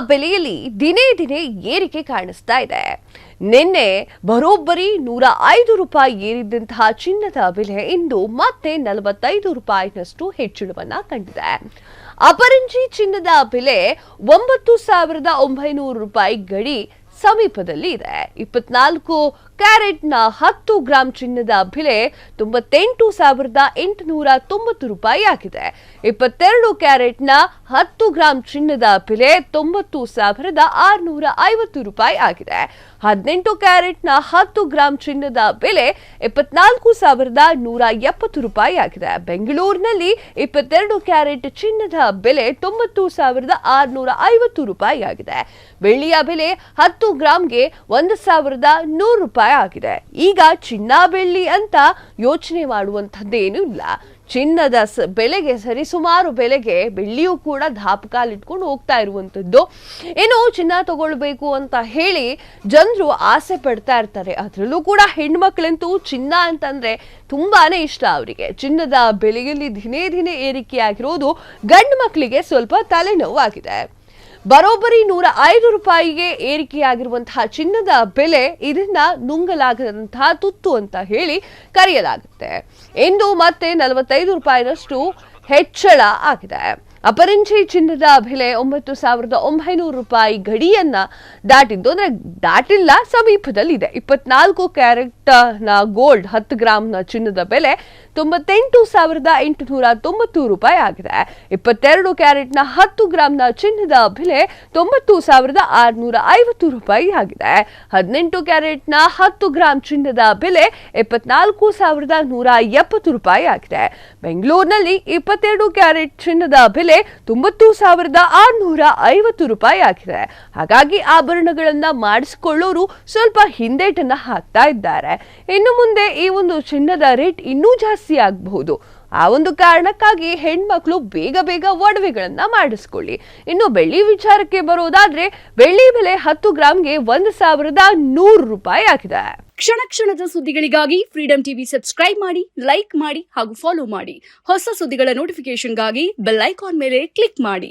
ಬೆಲೆಯಲ್ಲಿ ದಿನೇ ದಿನೇ ಏರಿಕೆ ಕಾಣಿಸ್ತಾ ಇದೆ. ನಿನ್ನೆ ಬರೋಬ್ಬರಿ ನೂರ ಐದು ರೂಪಾಯಿ ಏರಿದ್ದಂತಹ ಚಿನ್ನದ ಬೆಲೆ ಇಂದು ಮತ್ತೆ ನಲವತ್ತೈದು ರೂಪಾಯಿನಷ್ಟು ಹೆಚ್ಚಳವನ್ನ ಕಂಡಿದೆ. ಅಪರಂಜಿ ಚಿನ್ನದ ಬೆಲೆ ಒಂಬತ್ತು ಸಾವಿರದ ಒಂಬೈನೂರು ರೂಪಾಯಿ ಗಡಿ ಸಮೀಪದಲ್ಲಿ ಇದೆ. ಇಪ್ಪತ್ನಾಲ್ಕು ಕ್ಯಾರೆಟ್ನ ಹತ್ತು ಗ್ರಾಂ ಚಿನ್ನದ ಬೆಲೆ ತೊಂಬತ್ತೆಂಟು ಸಾವಿರದ ಎಂಟುನೂರ ತೊಂಬತ್ತು ರೂಪಾಯಿ ಆಗಿದೆ. ಇಪ್ಪತ್ತೆರಡು ಕ್ಯಾರೆಟ್ನ ಹತ್ತು ಗ್ರಾಂ ಚಿನ್ನದ ಬೆಲೆ ತೊಂಬತ್ತು ಸಾವಿರದ ಆರುನೂರ ಐವತ್ತು ರೂಪಾಯಿ ಆಗಿದೆ. ಹದಿನೆಂಟು ಕ್ಯಾರೆಟ್ನ ಹತ್ತು ಗ್ರಾಂ ಚಿನ್ನದ ಬೆಲೆ ಇಪ್ಪತ್ನಾಲ್ಕು ಸಾವಿರದ ನೂರ ಎಪ್ಪತ್ತು ರೂಪಾಯಿ ಆಗಿದೆ. ಬೆಂಗಳೂರಿನಲ್ಲಿ ಇಪ್ಪತ್ತೆರಡು ಕ್ಯಾರೆಟ್ ಚಿನ್ನದ ಬೆಲೆ ತೊಂಬತ್ತು ಸಾವಿರದ ಆರುನೂರ ಐವತ್ತು ರೂಪಾಯಿ ಆಗಿದೆ. ಬೆಳ್ಳಿಯ ಬೆಲೆ ಹತ್ತು ಗ್ರಾಂಗೆ ಒಂದು ಸಾವಿರದ ನೂರು ರೂಪಾಯಿ ಆಗಿದೆ. ಈಗ ಚಿನ್ನ ಬೆಳ್ಳಿ ಅಂತ ಯೋಚನೆ ಮಾಡುವಂಥದ್ದೇನೂ ಇಲ್ಲ. ಚಿನ್ನದ ಬೆಲೆಗೆ ಸರಿಸುಮಾರು ಬೆಲೆಗೆ ಬೆಳ್ಳಿಯೂ ಕೂಡ ದಾಪಕಾಲಿಟ್ಕೊಂಡು ಹೋಗ್ತಾ ಇರುವಂಥದ್ದು. ಏನು ಚಿನ್ನ ತಗೊಳ್ಬೇಕು ಅಂತ ಹೇಳಿ ಜನರು ಆಸೆ ಪಡ್ತಾ ಇರ್ತಾರೆ. ಅದರಲ್ಲೂ ಕೂಡ ಹೆಣ್ಮಕ್ಳಂತೂ ಚಿನ್ನ ಅಂತಂದ್ರೆ ತುಂಬಾನೇ ಇಷ್ಟ ಅವರಿಗೆ. ಚಿನ್ನದ ಬೆಲೆಯಲ್ಲಿ ದಿನೇ ದಿನೇ ಏರಿಕೆಯಾಗಿರೋದು ಗಂಡು ಮಕ್ಕಳಿಗೆ ಸ್ವಲ್ಪ ತಲೆನೋವಾಗಿದೆ. ಬರೋಬ್ಬರಿ ನೂರ ಐದು ರೂಪಾಯಿಗೆ ಏರಿಕೆಯಾಗಿರುವಂತಹ ಚಿನ್ನದ ಬೆಲೆ ಇದನ್ನ ನುಂಗಲಾಗದಂತಹ ತುತ್ತು ಅಂತ ಹೇಳಿ ಕರೆಯಲಾಗುತ್ತೆ. ಇಂದು ಮತ್ತೆ ನಲವತ್ತೈದು ರೂಪಾಯಿನಷ್ಟು ಹೆಚ್ಚಳ ಆಗಿದೆ. ಅಪರಂಜಿ ಚಿನ್ನದ ಬೆಲೆ ಒಂಬತ್ತು ಸಾವಿರದ ಒಂಬೈನೂರು ರೂಪಾಯಿ ಗಡಿಯನ್ನ ದಾಟಿದ್ದು ಅಂದ್ರೆ ದಾಟಿಲ್ಲ, ಸಮೀಪದಲ್ಲಿದೆ. ಇಪ್ಪತ್ನಾಲ್ಕು ಕ್ಯಾರೆಟ್ನ ಗೋಲ್ಡ್ ಹತ್ತು ಗ್ರಾಮ್ನ ಚಿನ್ನದ ಬೆಲೆ ತೊಂಬತ್ತೆಂಟು ಸಾವಿರದ ಎಂಟುನೂರ ತೊಂಬತ್ತು ರೂಪಾಯಿ ಆಗಿದೆ. ಇಪ್ಪತ್ತೆರಡು ಕ್ಯಾರೆಟ್ನ ಹತ್ತು ಗ್ರಾಮ್ನ ಚಿನ್ನದ ಬೆಲೆ ತೊಂಬತ್ತು ಸಾವಿರದ ಆರುನೂರ ಐವತ್ತು ರೂಪಾಯಿ ಆಗಿದೆ. ಹದಿನೆಂಟು ಕ್ಯಾರೆಟ್ನ ಹತ್ತು ಗ್ರಾಮ್ ಚಿನ್ನದ ಬೆಲೆ ಇಪ್ಪತ್ನಾಲ್ಕು ಸಾವಿರದ ನೂರ ಎಪ್ಪತ್ತು ರೂಪಾಯಿ ಆಗಿದೆ. ಬೆಂಗಳೂರಿನಲ್ಲಿ ಇಪ್ಪತ್ತೆರಡು ಕ್ಯಾರೆಟ್ ಚಿನ್ನದ ಬೆಲೆ ತೊಂಬತ್ತು ಸಾವಿರದ ಆರುನೂರ ಐವತ್ತು ರೂಪಾಯಿ ಆಗಿದೆ. ಹಾಗಾಗಿ ಆಭರಣಗಳನ್ನ ಮಾಡಿಸಿಕೊಳ್ಳೋರು ಸ್ವಲ್ಪ ಹಿಂದೇಟನ್ನ ಹಾಕ್ತಾ ಇದ್ದಾರೆ. ಇನ್ನು ಮುಂದೆ ಈ ಒಂದು ಚಿನ್ನದ ರೇಟ್ ಇನ್ನೂ ಜಾಸ್ತಿ ಆಗಬಹುದು. ಆ ಒಂದು ಕಾರಣಕ್ಕಾಗಿ ಹೆಣ್ಮಕ್ಳು ಬೇಗ ಬೇಗ ಒಡವೆಗಳನ್ನ ಮಾಡಿಸ್ಕೊಳ್ಳಿ. ಇನ್ನು ಬೆಳ್ಳಿ ವಿಚಾರಕ್ಕೆ ಬರೋದಾದ್ರೆ, ಬೆಳ್ಳಿ ಬೆಲೆ ಹತ್ತು ಗ್ರಾಮ್ಗೆ ಒಂದು ಸಾವಿರದ ನೂರು ರೂಪಾಯಿ ಆಗಿದೆ. ಕ್ಷಣ ಕ್ಷಣದ ಸುದ್ದಿಗಳಿಗಾಗಿ ಫ್ರೀಡಂ ಟಿವಿ ಸಬ್ಸ್ಕ್ರೈಬ್ ಮಾಡಿ ಲೈಕ್ ಮಾಡಿ ಹಾಗೂ ಫಾಲೋ ಮಾಡಿ. ಹೊಸ ಸುದ್ದಿಗಳ ನೋಟಿಫಿಕೇಶನ್ಗಾಗಿ ಬೆಲ್ ಐಕಾನ್ ಮೇಲೆ ಕ್ಲಿಕ್ ಮಾಡಿ.